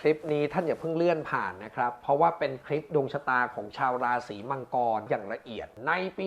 คลิปนี้ท่านอย่าเพิ่งเลื่อนผ่านนะครับ เพราะว่าเป็นคลิปดวงชะตาของชาวราศีมังกรอย่างละเอียด ในปี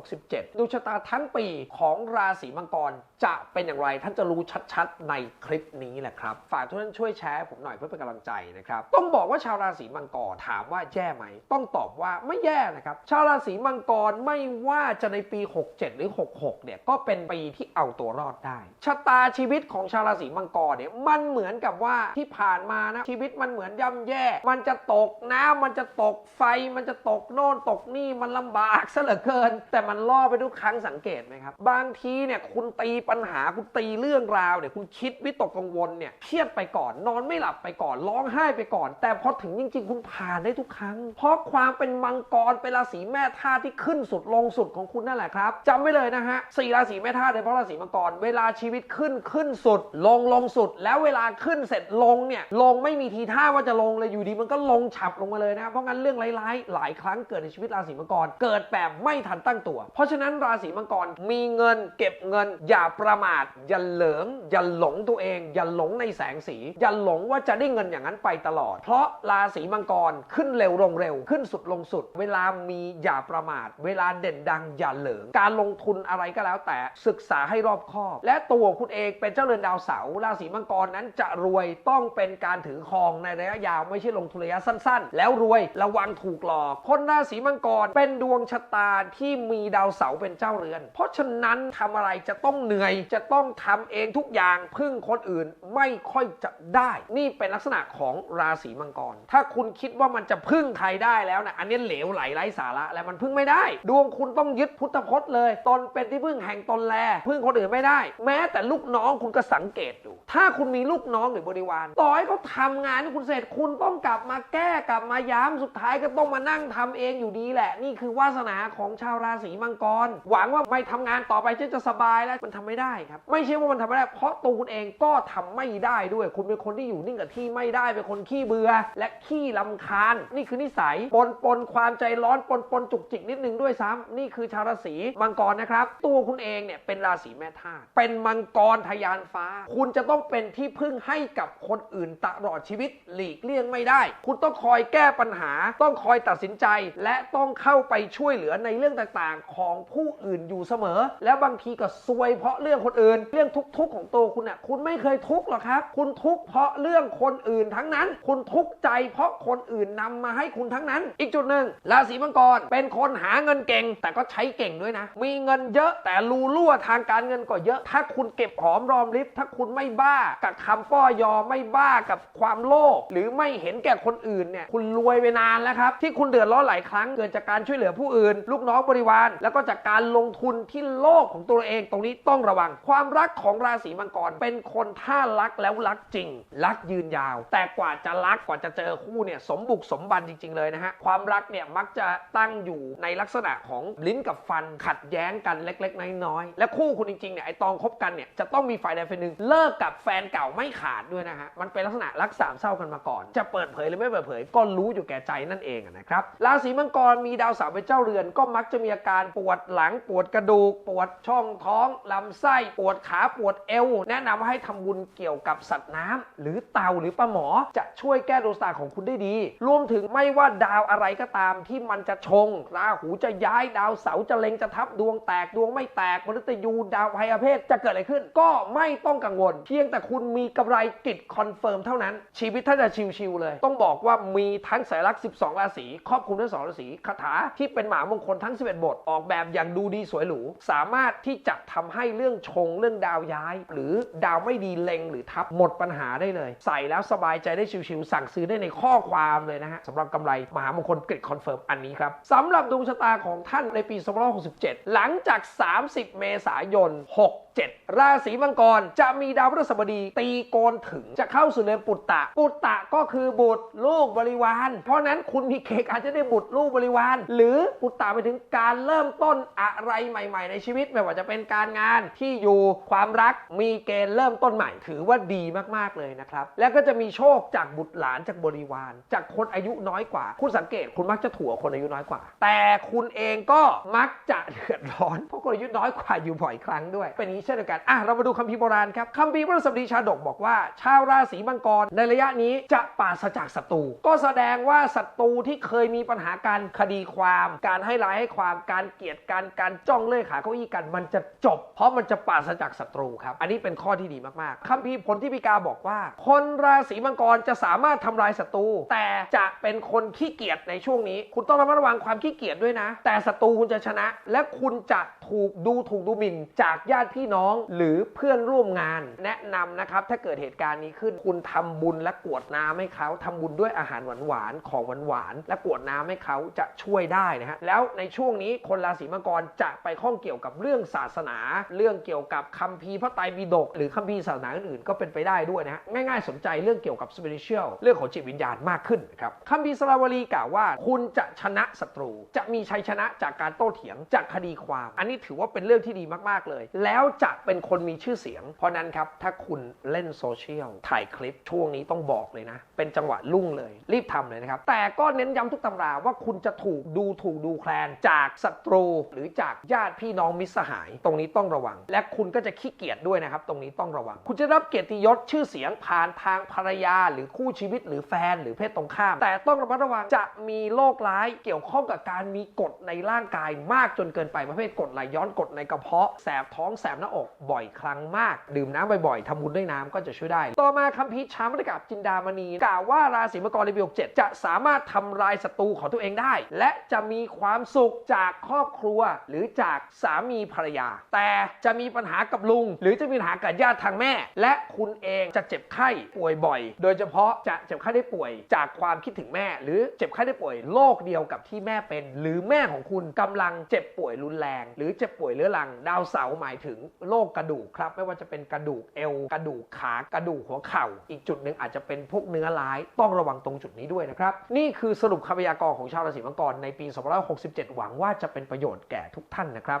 2567 ดวงชะตาทั้งปีของราศีมังกรจะเป็นอย่างไรท่านจะรู้ชัดๆในคลิปนี้แหละครับ ฝากทุกท่านช่วยแชร์ผมหน่อยเพื่อเป็นกำลังใจนะครับ ต้องบอกว่าชาวราศีมังกรถามว่าแย่ไหม ต้องตอบว่าไม่แย่นะครับ ชาวราศีมังกรไม่ว่าจะในปี 67 หรือ 66 เนี่ยก็เป็นปีที่เอาตัวรอดได้ ชะตาชีวิตของชาวราศีมังกรเนี่ยมันเหมือนกับว่าที่ผ่านมานะชีวิตมันเหมือนย่ำแย่ มันจะตกน้ำมันจะตกไฟ มันจะตกโน่นตกนี่มันลำบากซะเหลือเกิน แต่มันล่อไปทุกครั้งสังเกตไหมครับ บางทีเนี่ยคุณตีปัญหาคุณตีเรื่องราวเนี่ยคุณคิดวิตกกังวลเนี่ยเครียดไปก่อน นอนไม่หลับไปก่อนร้องไห้ไปก่อน แต่พอถึงจริง ๆ คุณผ่านได้ทุกครั้ง เพราะความเป็นมังกรเป็นราศีแม่ธาตุที่ขึ้นสุดลงสุดของคุณนั่นแหละครับจำไว้เลยนะฮะสี่ราศีแม่ธาตุโดยเฉพาะราศีมังกรเวลาชีวิตขึ้นขึ้นสุด ลงลงสุด แล้วเวลาขึ้นเสร็จลงเนี่ยลงไม่มีทีท่าว่าจะลงเลยอยู่ดีมันก็ลงฉับลงมาเลยนะเพราะงั้นเรื่องร้ายๆหลายครั้งเกิดในชีวิตราศีมังกร เกิดแบบไม่ทันตั้งตัว เพราะฉะนั้นราศีมังกรมีเงินเก็บเงิน อย่าประมาทอย่าเหลิงอย่าหลงตัวเอง อย่าหลงในแสงสี อย่าหลงว่าจะได้เงินอย่างนั้นไปตลอด เพราะราศีมังกรขึ้นเร็วลงเร็ว ขึ้นสุดลงสุด เวลามีอย่าประมาท เวลาเด่นดังอย่าเหลิงการลงทุนอะไรก็แล้วแต่ศึกษาให้รอบคอบและตัวคุณเองเป็นเจ้าเรือนดาวเสาราศีมังกรนั้นจะรวยต้องเป็นการถือครองในระยะยาวไม่ใช่ลงทุนระยะสั้นๆ แล้วรวยระวังถูกหลอก คนราศีมังกรเป็นดวงชะตาที่มีดาวเสาร์เป็นเจ้าเรือน เพราะฉะนั้นทำอะไรจะต้องเหนื่อยจะต้องทำเองทุกอย่างพึ่งคนอื่นไม่ค่อยจะได้ นี่เป็นลักษณะของราศีมังกร ถ้าคุณคิดว่ามันจะพึ่งใครได้แล้วนะอันนี้เหลวไหลไร้สาระและมันพึ่งไม่ได้ ดวงคุณต้องยึดพุทธพจน์เลย ตนเป็นที่พึ่งแห่งตนแล พึ่งคนอื่นไม่ได้ แม้แต่ลูกน้องคุณก็สังเกตดู ถ้าคุณมีลูกน้องหรือบริวารต่อให้เขาทำงานให้คุณเสร็จคุณต้องกลับมาแก้กลับมาย้ำสุดท้ายก็ต้องมานั่งทำเองอยู่ดีแหละ นี่คือวาสนาของชาวราศีมังกร หวังว่าไม่ทำงานต่อไปจะจะสบายแล้วมันทำไม่ได้ครับ ไม่ใช่ว่ามันทำไม่ได้ เพราะตัวคุณเองก็ทำไม่ได้ด้วย คุณเป็นคนที่อยู่นิ่งกับที่ไม่ได้เป็นคนขี้เบื่อและขี้ลำคาญ นี่คือนิสัยปนปนความใจร้อนปนปนจุกจิกนิดนึงด้วยซ้ำนี่คือชาวราศีมังกรนะครับ ตัวคุณเองเนี่ยเป็นราศีแม่ธาตุเป็นมังกรทะยานฟ้า คุณจะต้องเป็นที่พึ่งให้กับคนอื่นตลอดชีวิตหลีกเลี่ยงไม่ได้ คุณต้องคอยแก้ปัญหา ต้องคอยตัดสินใจ และต้องเข้าไปช่วยเหลือในเรื่องต่างๆ ของผู้อื่นอยู่เสมอ แล้วบางทีก็ซวยเพราะเรื่องคนอื่น เรื่องทุกข์ๆของตัวคุณน่ะคุณไม่เคยทุกข์หรอกครับ คุณทุกข์เพราะเรื่องคนอื่นทั้งนั้น คุณทุกข์ใจเพราะคนอื่นนำมาให้คุณทั้งนั้น อีกจุดหนึ่งราศีมังกรเป็นคนหาเงินเก่ง แต่ก็ใช้เก่งด้วยนะ มีเงินเยอะแต่รูรั่วทางการเงินก็เยอะ ถ้าคุณเก็บหอมรอมริบถ้าคุณไม่บ้ากับคำป้อยอไม่บ้ากับความโลภหรือไม่เห็นแก่คนอื่นเนี่ยคุณรวยไปนานแล้วครับ ที่คุณเดือดร้อนหลายครั้งเกิดจากการช่วยเหลือผู้อื่น ลูกน้องบริวาร แล้วก็จากการลงทุนที่โลภของตัวเองตรงนี้ต้องระวัง ความรักของราศีมังกรเป็นคนถ้ารักแล้วรักจริง รักยืนยาว แต่กว่าจะรักกว่าจะเจอคู่เนี่ยสมบุกสมบันจริง ๆ เลยนะฮะความรักเนี่ยมักจะตั้งอยู่ในลักษณะของลิ้นกับฟันขัดแย้งกันเล็ก ๆ น้อยๆและคู่คุณจริงๆเนี่ยไอตอนคบกันเนี่ยจะต้องมีฝ่ายใดฝ่ายหนึ่งเลิกกับแฟนเก่าไม่ขาดด้วยนะฮะมันเป็นลักษณะรักษสามเศร้ากันมาก่อน จะเปิดเผยหรือไม่เปิดเผย ก็รู้อยู่แก่ใจนั่นเองนะครับราศีมังกรมีดาวเสาร์เป็นเจ้าเรือน ก็มักจะมีอาการปวดหลังปวดกระดูก ปวดช่องท้องลำไส้ปวดขาปวดเอว แนะนำให้ทำบุญเกี่ยวกับสัตว์น้ำหรือเต่าหรือปลาหมอจะช่วยแก้ดวงชะตาของคุณได้ดี รวมถึงไม่ว่าดาวอะไรก็ตามที่มันจะชงราหูจะย้ายดาวเสาร์จะเล็งจะทับดวงแตกดวงไม่แตกมฤตยูดาวพยาเพศจะเกิดอะไรขึ้น ก็ไม่ต้องกังวล เพียงแต่คุณมีกำไรกิจคอนเฟิร์มเท่านั้นชีวิตท่านจะชิวๆเลย ต้องบอกว่ามีทั้งสายลักษณ์12 ราศีครอบคลุมทั้งสองราศีคาถาที่เป็นหมหามงคลทั้ง 11 บท ออกแบบอย่างดูดีสวยหรูสามารถที่จะทำให้เรื่องชงเรื่องดาวย้าย หรือดาวไม่ดีเล็งหรือทับหมดปัญหาได้เลย ใส่แล้วสบายใจได้ชิวๆสั่งซื้อได้ในข้อความเลยนะฮะสำหรับกำไรมหามงคลกริดคอนเฟิร์มอันนี้ครับสำหรับดวงชะตาของท่านในปี2567 หลังจาก 30 เมษายน6 7 ราศีมังกรจะมีดาวพฤหัสบดีตีโกนถึงจะเข้าสู่เรือนปุตตะ ปุตตะก็คือบุตรลูกบริวาร เพราะนั้นคุณมีเกณฑ์อาจจะได้บุตรลูกบริวาร หรือปุตตะไปถึงการเริ่มต้นอะไรใหม่ ๆ ในชีวิตไม่ว่าจะเป็นการงานที่อยู่ความรักมีเกณฑ์เริ่มต้นใหม่ ถือว่าดีมากๆเลยนะครับ แล้วก็จะมีโชคจากบุตรหลานจากบริวาร จากคนอายุน้อยกว่า คุณสังเกตคุณมักจะถั่วคนอายุน้อยกว่า แต่คุณเองก็มักจะเดือดร้อนเพราะคนอายุน้อยกว่าอยู่บ่อยครั้งด้วยเป็นนี้เช่นเดียวกันอะเรามาดูคัมภีร์โบราณครับคัมภีร์พระสัมดีชาดกบอกว่า ชาวราศีมังกรในระยะนี้จะปราศจากศัตรูก็แสดงว่าศัตรูที่เคยมีปัญหาการคดีความ การให้ร้ายให้ความการเกลียดกันการจ้องเลื่อยขาเก้าอี้กัน มันจะจบ เพราะมันจะปราศจากศัตรูครับ อันนี้เป็นข้อที่ดีมากๆคัมภีร์ผลที่พิกาบอกว่า คนราศีมังกรจะสามารถทำลายศัตรูแต่จะเป็นคนขี้เกียจในช่วงนี้ คุณต้องระมัดระวังความขี้เกียจด้วยนะ แต่ศัตรูคุณจะชนะ และคุณจะถูกดูถูกดูหมิ่นจากญาติพี่น้องหรือเพื่อนร่วมงาน แนะนำนะครับถ้าเกิดเหตุการณ์นี้ขึ้นคุณทำบุญและกวดน้ำให้เขาทำบุญด้วยอาหารหวานๆของหวานๆและกวดน้ำให้เขาจะช่วยได้นะฮะแล้วในช่วงนี้คนราศีมังกรจะไปข้องเกี่ยวกับเรื่องศาสนา เรื่องเกี่ยวกับคัมภีร์พระไตรปิฎกหรือคัมภีร์ศาสนาอื่นๆก็เป็นไปได้ด้วยนะฮะง่ายๆสนใจเรื่องเกี่ยวกับ spiritual เรื่องของจิตวิญญาณมากขึ้นนะครับคัมภีร์สราวลีกล่าวว่า คุณจะชนะศัตรู จะมีชัยชนะจากการโต้เถียงจากคดีความ อันนี้ถือว่าเป็นเรื่องที่ดีมากๆเลย แล้วจะเป็นคนมีชื่อเสียง เพราะนั้นครับถ้าคุณเล่นโซเชียลถ่ายคลิปช่วงนี้ต้องบอกเลยนะ เป็นจังหวะรุ่งเลย รีบทำเลยนะครับ แต่ก็เน้นย้ำทุกตำราว่าคุณจะถูกดูถูกดูแคลน จากศัตรูหรือจากญาติพี่น้องมิสหาย ตรงนี้ต้องระวัง และคุณก็จะขี้เกียจด้วยนะครับ ตรงนี้ต้องระวัง คุณจะรับเกียรติยศชื่อเสียงผ่านทางภรรยา หรือคู่ชีวิตหรือแฟน หรือเพศตรงข้าม แต่ต้องระมัดระวังจะมีโรคร้ายเกี่ยวข้องกับการมีกรดในร่างกายมากจนเกินไปประเภทกรดไหลย้อนกรดในกระเพาะแสบท้องแสบหน้าอกบ่อยครั้งมาก ดื่มน้ำบ่อยๆทำบุญด้วยน้ำก็จะช่วยได้ ต่อมาคัมภีร์ชามรกับจินดามณีกล่าวว่าราศีมังกรในปี67จะสามารถทำลายศัตรูของตัวเองได้ และจะมีความสุขจากครอบครัว หรือจากสามีภรรยา แต่จะมีปัญหากับลุง หรือจะมีปัญหากับญาติทางแม่ และคุณเองจะเจ็บไข้ป่วยบ่อย โดยเฉพาะจะเจ็บไข้ได้ป่วย จากความคิดถึงแม่ หรือเจ็บไข้ได้ป่วยโรคเดียวกับที่แม่เป็น หรือแม่ของคุณกำลังเจ็บป่วยรุนแรง หรือเจ็บป่วยเรื้อรังดาวเสาร์หมายถึงโรคกระดูกครับ ไม่ว่าจะเป็นกระดูกเอว กระดูกขากระดูกหัวเข่า อีกจุดหนึ่งอาจจะเป็นพวกเนื้อร้าย ต้องระวังตรงจุดนี้ด้วยนะครับ นี่คือสรุปคำพยากรณ์ของชาวราศีมังกรในปี 2567 หวังว่าจะเป็นประโยชน์แก่ทุกท่านนะครับ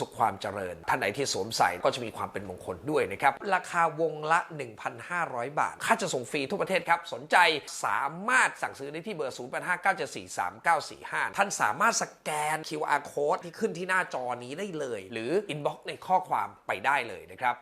สุขความเจริญ ท่านไหนที่สวมใส่ก็จะมีความเป็นมงคลด้วยนะครับ ราคาวงละ 1,500 บาท ค่าจะส่งฟรีทั่วประเทศครับ สนใจสามารถสั่งซื้อได้ที่เบอร์ 0859743945 ท่านสามารถสแกน QR code ที่ขึ้นที่หน้าจอนี้ได้เลย หรือ inbox ในข้อความไปได้เลยนะครับ